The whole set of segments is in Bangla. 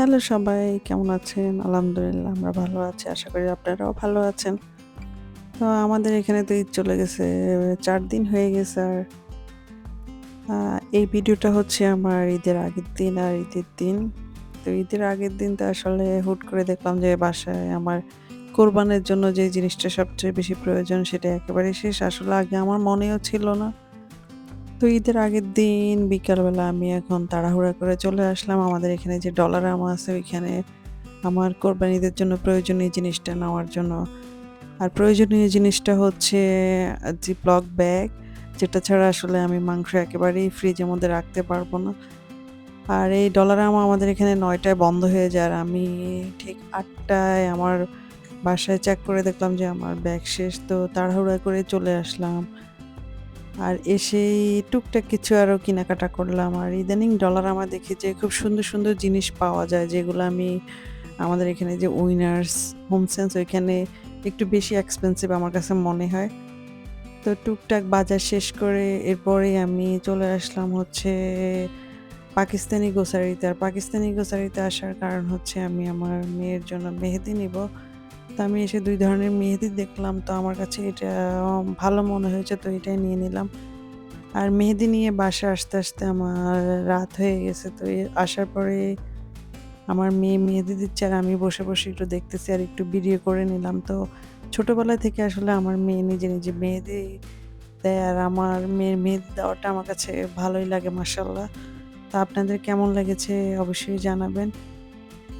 হ্যালো সবাই, কেমন আছেন? আলহামদুলিল্লাহ, আমরা ভালো আছি। আশা করি আপনারাও ভালো আছেন। তো আমাদের এখানে তো ঈদ চলে গেছে, চার দিন হয়ে গেছে আর এই ভিডিওটা হচ্ছে আমার ঈদের আগের দিন আর ঈদের দিন। তো ঈদের আগের দিন তো আসলে হুট করে দেখলাম যে বাসায় আমার কোরবানের জন্য যে জিনিসটা সবচেয়ে বেশি প্রয়োজন সেটা একেবারে শেষ। আসলে আগে আমার মনেও ছিল না। তো ঈদের আগের দিন বিকালবেলা আমি এখন তাড়াহুড়া করে চলে আসলাম আমাদের এখানে যে ডলার আম আছে, ওইখানে আমার কোরবানি ঈদের জন্য প্রয়োজনীয় জিনিসটা নেওয়ার জন্য। আর প্রয়োজনীয় জিনিসটা হচ্ছে আ জিপলক ব্যাগ যেটা ছাড়া আসলে আমি মাংস একেবারেই ফ্রিজের মধ্যে রাখতে পারব না। আর এই ডলার আম আমাদের এখানে নয়টায় বন্ধ হয়ে যায় আর আমি ঠিক আটটায় আমার বাসায় চেক করে দেখলাম যে আমার ব্যাগ শেষ। তো তাড়াহুড়া করে চলে আসলাম। আর এসেই টুকটাক কিছু আরও কেনাকাটা করলাম। আর ইদানিং ডলার আমার দেখি যে খুব সুন্দর, সুন্দর জিনিস পাওয়া যায় যেগুলো আমি আমাদের এখানে যে উইনার্স, হোমসেন্স ওইখানে একটু বেশি এক্সপেন্সিভ আমার কাছে মনে হয়। তো টুকটাক বাজার শেষ করে এরপরে আমি চলে আসলাম হচ্ছে পাকিস্তানি গোসারিতে আর পাকিস্তানি গোসারিতে আসার কারণ হচ্ছে আমি আমার মেয়ের জন্য মেহেদি নিবো। তো আমি এসে দুই ধরনের মেহেদি দেখলাম। তো আমার কাছে এটা ভালো মনে হয়েছে তো এটাই নিয়ে নিলাম। আর মেহেদি নিয়ে বাসায় আসতে, আসতে আমার রাত হয়ে গেছে। তো আসার পরে আমার মেয়ে মেহেদি দিচ্ছে আর আমি বসে, বসে একটু দেখতেছি আর একটু ভিডিও করে নিলাম। তো ছোটবেলা থেকে আসলে আমার মেয়ে নিজে, নিজে মেহেদি দেয় আর আমার মেয়ের মেহেদি দেওয়াটা আমার কাছে ভালোই লাগে মাশাআল্লাহ। তা আপনাদের কেমন লেগেছে অবশ্যই জানাবেন।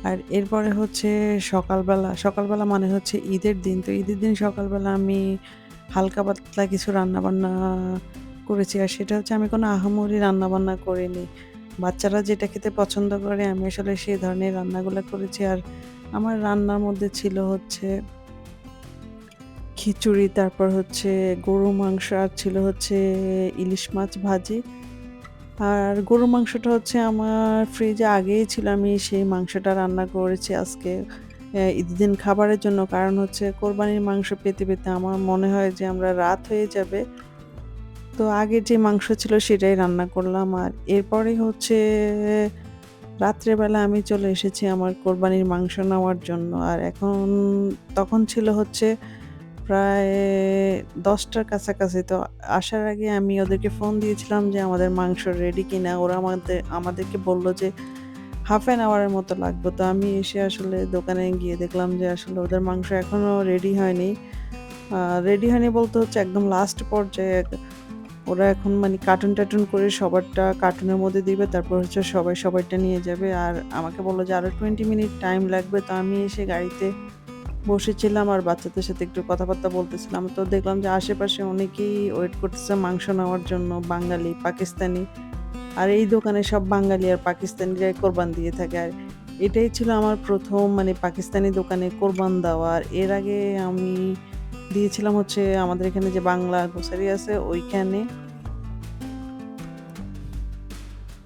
আর এরপরে হচ্ছে সকালবেলা, সকালবেলা মানে হচ্ছে ঈদের দিন। তো ঈদের দিন সকালবেলা আমি হালকা পাতলা কিছু রান্নাবান্না করেছি। আর সেটা হচ্ছে আমি কোনো আহামরি রান্নাবান্না করিনি। বাচ্চারা যেটা খেতে পছন্দ করে আমি আসলে সেই ধরনের রান্নাগুলো করেছি। আর আমার রান্নার মধ্যে ছিল হচ্ছে খিচুড়ি, তারপর হচ্ছে গরু মাংস আর ছিল হচ্ছে ইলিশ মাছ ভাজি। আর গরুর মাংসটা হচ্ছে আমার ফ্রিজে আগেই ছিল। আমি সেই মাংসটা রান্না করেছি আজকে ঈদের খাবারের জন্য। কারণ হচ্ছে কোরবানির মাংস পেতে, পেতে আমার মনে হয় যে আমরা রাত হয়ে যাবে। তো আগে যে মাংস ছিল সেটাই রান্না করলাম। আর এরপরে হচ্ছে রাত্রেবেলা আমি চলে এসেছি আমার কোরবানির মাংস নেওয়ার জন্য। আর এখন তখন ছিল হচ্ছে প্রায় দশটার কাছাকাছি। তো আসার আগে আমি ওদেরকে ফোন দিয়েছিলাম যে আমাদের মাংস রেডি কিনা। ওরা আমাদের, আমাদেরকে বলল যে হাফ অ্যান আওয়ারের মতো লাগবে। তো আমি এসে আসলে দোকানে গিয়ে দেখলাম যে আসলে ওদের মাংস এখনও রেডি হয়নি। রেডি হয়নি বলতে হচ্ছে একদম লাস্ট পর্যায়ে ওরা এখন মানে কার্টুন-টার্টুন করে সবারটা কার্টুনের মধ্যে দিবে। তারপর হচ্ছে সবাই সবারটা নিয়ে যাবে। আর আমাকে বলল যে আরও টোয়েন্টি মিনিট টাইম লাগবে। তো আমি এসে গাড়িতে বসেছিলাম আর বাচ্চাদের সাথে একটু কথাবার্তা বলতেছিলাম। তো দেখলাম যে আশেপাশে অনেকেই ওয়েট করতেছে মাংস নেওয়ার জন্য বাঙালি, পাকিস্তানি। আর এই দোকানে সব বাঙালি আর পাকিস্তানিরাই কোরবান দিয়ে থাকে। আর এটাই ছিল আমার প্রথম মানে পাকিস্তানি দোকানে কোরবান দেওয়া। আর এর আগে আমি দিয়েছিলাম হচ্ছে আমাদের এখানে যে বাংলা গ্রোসারি আছে ওইখানে।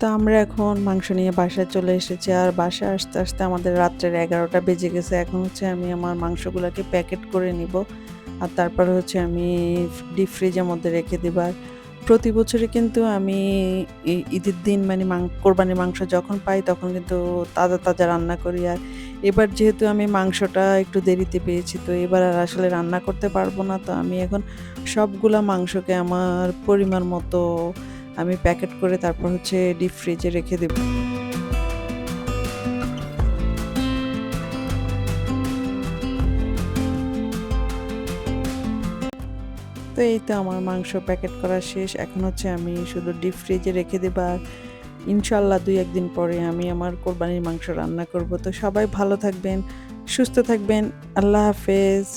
তো আমরা এখন মাংস নিয়ে বাসায় চলে এসেছি। আর বাসায় আসতে, আসতে আমাদের রাত্রের এগারোটা বেজে গেছে। এখন হচ্ছে আমি আমার মাংসগুলোকে প্যাকেট করে নিবো। আর তারপরে হচ্ছে আমি ডিপ ফ্রিজের মধ্যে রেখে দিব। আর প্রতি বছরই কিন্তু আমি ঈদের দিন মানে কোরবানির মাংস যখন পাই তখন কিন্তু তাজা, তাজা রান্না করি। আর এবার যেহেতু আমি মাংসটা একটু দেরিতে পেয়েছি তো এবার আর আসলে রান্না করতে পারব না। তো আমি এখন সবগুলা মাংসকে আমার পরিমাণ মতো আমি প্যাকেট করে তারপর হচ্ছে ডিপ ফ্রিজে রেখে দেব। তো এই তো আমার মাংস প্যাকেট করা শেষ। এখন হচ্ছে আমি শুধু ডিপ ফ্রিজে রেখে দেব। আর ইনশাআল্লাহ ২-১ দিন পরে আমি আমার কোরবানির মাংস রান্না করব। তো সবাই ভালো থাকবেন, সুস্থ থাকবেন। আল্লাহ হাফেজ।